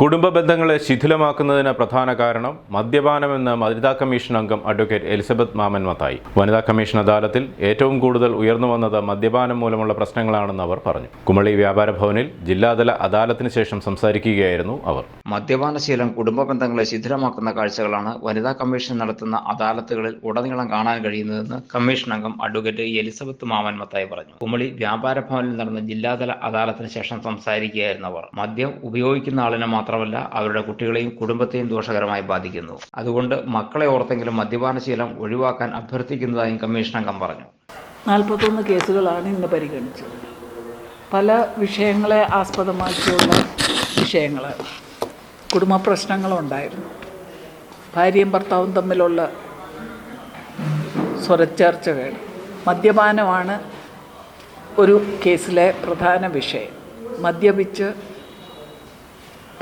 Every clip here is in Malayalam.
കുടുംബ ബന്ധങ്ങളെ ശിഥിലമാക്കുന്നതിന് പ്രധാന കാരണം മദ്യപാനമെന്ന് വനിതാ കമ്മീഷൻ അംഗം അഡ്വക്കേറ്റ് എലിസബത്ത് മാമൻ മത്തായി. വനിതാ കമ്മീഷൻ അദാലത്തിൽ ഏറ്റവും കൂടുതൽ ഉയർന്നു വന്നത് മദ്യപാനം മൂലമുള്ള പ്രശ്നങ്ങളാണെന്ന് അവർ പറഞ്ഞു. കുമളി വ്യാപാര ഭവനിൽ ജില്ലാതല അദാലത്തിന് ശേഷം സംസാരിക്കുകയായിരുന്നു അവർ. മദ്യപാനശീലം കുടുംബ ബന്ധങ്ങളെ ശിഥിലമാക്കുന്ന കാഴ്ചകളാണ് വനിതാ കമ്മീഷൻ നടത്തുന്ന അദാലത്തുകളിൽ ഉടനീളം കാണാൻ കഴിയുന്നതെന്ന് കമ്മീഷൻ അംഗം അഡ്വക്കേറ്റ് എലിസബത്ത് മാമൻ മത്തായി പറഞ്ഞു. കുമളി വ്യാപാര ഭവനിൽ നടന്ന ജില്ലാതല അദാലത്തിന് ശേഷം സംസാരിക്കുകയായിരുന്നു അവർ. മദ്യം ഉപയോഗിക്കുന്ന ആളിനെ മാത്രമല്ല അവരുടെ കുട്ടികളെയും കുടുംബത്തെയും ദോഷകരമായി ബാധിക്കുന്നു. അതുകൊണ്ട് മക്കളെ ഓർത്തെങ്കിലും മദ്യപാനശീലം ഒഴിവാക്കാൻ അഭ്യർത്ഥിക്കുന്നതായും കമ്മീഷൻ അംഗം പറഞ്ഞു. നാൽപ്പത്തൊന്ന് കേസുകളാണ് ഇന്ന് പരിഗണിച്ചത്. പല വിഷയങ്ങളെ ആസ്പദമാക്കിയുള്ള വിഷയങ്ങൾ കുടുംബ പ്രശ്നങ്ങളുണ്ടായിരുന്നു. ഭാര്യയും ഭർത്താവും തമ്മിലുള്ള സ്വരച്ചേർച്ചകൾ മദ്യപാനമാണ് ഒരു കേസിലെ പ്രധാന വിഷയം. മദ്യപിച്ച്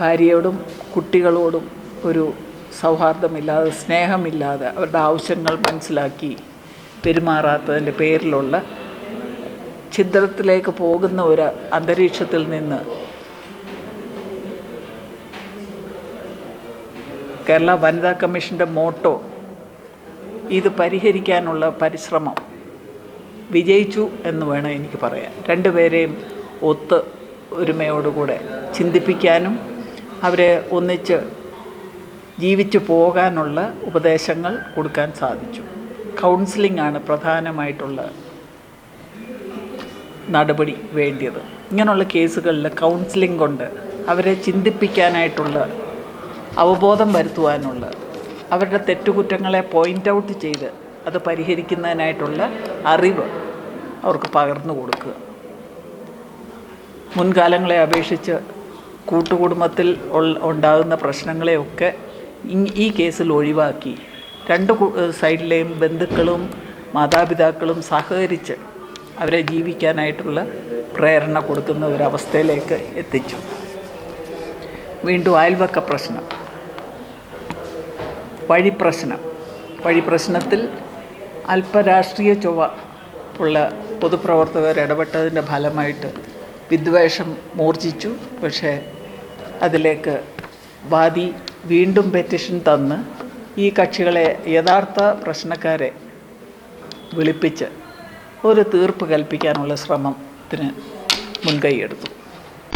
ഭാര്യയോടും കുട്ടികളോടും ഒരു സൗഹാർദ്ദമില്ലാതെ സ്നേഹമില്ലാതെ അവരുടെ ആവശ്യങ്ങൾ മനസ്സിലാക്കി പെരുമാറാത്തതിന്റെ പേരിലുള്ള ഛിദ്രത്തിലേക്ക് പോകുന്ന ഒരു അന്തരീക്ഷത്തിൽ നിന്ന് കേരള വനിതാ കമ്മീഷന്റെ മോട്ടോ ഇത് പരിഹരിക്കാനുള്ള പരിശ്രമം വിജയിച്ചു എന്ന് വേണം എനിക്ക് പറയാൻ. രണ്ടുപേരെയും ഒത്ത് ഒരുമയോടുകൂടെ ചിന്തിപ്പിക്കാനും അവരെ ഒന്നിച്ച് ജീവിച്ചു പോകാനുള്ള ഉപദേശങ്ങൾ കൊടുക്കാൻ സാധിച്ചു. കൗൺസിലിംഗ് ആണ് പ്രധാനമായിട്ടുള്ള നടപടി വേണ്ടിയത്. ഇങ്ങനെയുള്ള കേസുകളിൽ കൗൺസിലിംഗ് കൊണ്ട് അവരെ ചിന്തിപ്പിക്കാനായിട്ടുള്ള അവബോധം വരുത്തുവാനുള്ള അവരുടെ തെറ്റുകുറ്റങ്ങളെ പോയിന്റ് ഔട്ട് ചെയ്ത് അത് പരിഹരിക്കുന്നതിനായിട്ടുള്ള അറിവ് അവർക്ക് പകർന്നു കൊടുക്കുക. മുൻകാലങ്ങളെ അപേക്ഷിച്ച് കൂട്ടുകുടുംബത്തിൽ ഉണ്ടാകുന്ന പ്രശ്നങ്ങളെയൊക്കെ ഈ കേസിൽ ഒഴിവാക്കി. രണ്ട് സൈഡിലെയും ബന്ധുക്കളും മാതാപിതാക്കളും സഹകരിച്ച് അവരെ ജീവിക്കാനായിട്ടുള്ള പ്രേരണ കൊടുക്കുന്ന ഒരവസ്ഥയിലേക്ക് എത്തിച്ചു. വീണ്ടും അയൽവക്ക പ്രശ്നം. വഴിപ്രശ്നം വഴിപ്രശ്നത്തിൽ വഴി പ്രശ്നത്തിൽ അല്പരാഷ്ട്രീയ ചൊവ്വ ഉള്ള പൊതുപ്രവർത്തകർ ഇടപെട്ടതിന്റെ ഫലമായിട്ട് വിദ്വേഷം മൂർജിച്ചു പക്ഷേ അതിലേക്ക് വാദി വീണ്ടും പെറ്റിഷൻ തന്ന് ഈ കക്ഷികളെ യഥാർത്ഥ പ്രശ്നക്കാരെ വിളിപ്പിച്ച് ഒരു തീർപ്പ് കൽപ്പിക്കാനുള്ള ശ്രമത്തിന് മുൻകൈയെടുത്തു.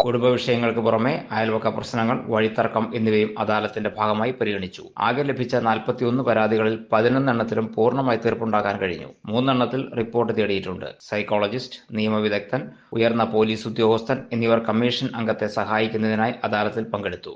കുടുംബ വിഷയങ്ങൾക്ക് പുറമെ അയൽവക്ക പ്രശ്നങ്ങൾ വഴിത്തർക്കം എന്നിവയും അദാലത്തിന്റെ ഭാഗമായി പരിഗണിച്ചു. ആകെ ലഭിച്ച നാൽപ്പത്തിയൊന്ന് പരാതികളിൽ പതിനൊന്നെണ്ണത്തിലും പൂർണമായി തീർപ്പുണ്ടാക്കാൻ കഴിഞ്ഞു. മൂന്നെണ്ണത്തിൽ റിപ്പോർട്ട് തേടിയിട്ടുണ്ട്. സൈക്കോളജിസ്റ്റ് നിയമവിദഗ്ധൻ ഉയർന്ന പോലീസ് ഉദ്യോഗസ്ഥൻ എന്നിവർ കമ്മീഷൻ അംഗത്തെ സഹായിക്കുന്നതിനായി അദാലത്തിൽ പങ്കെടുത്തു.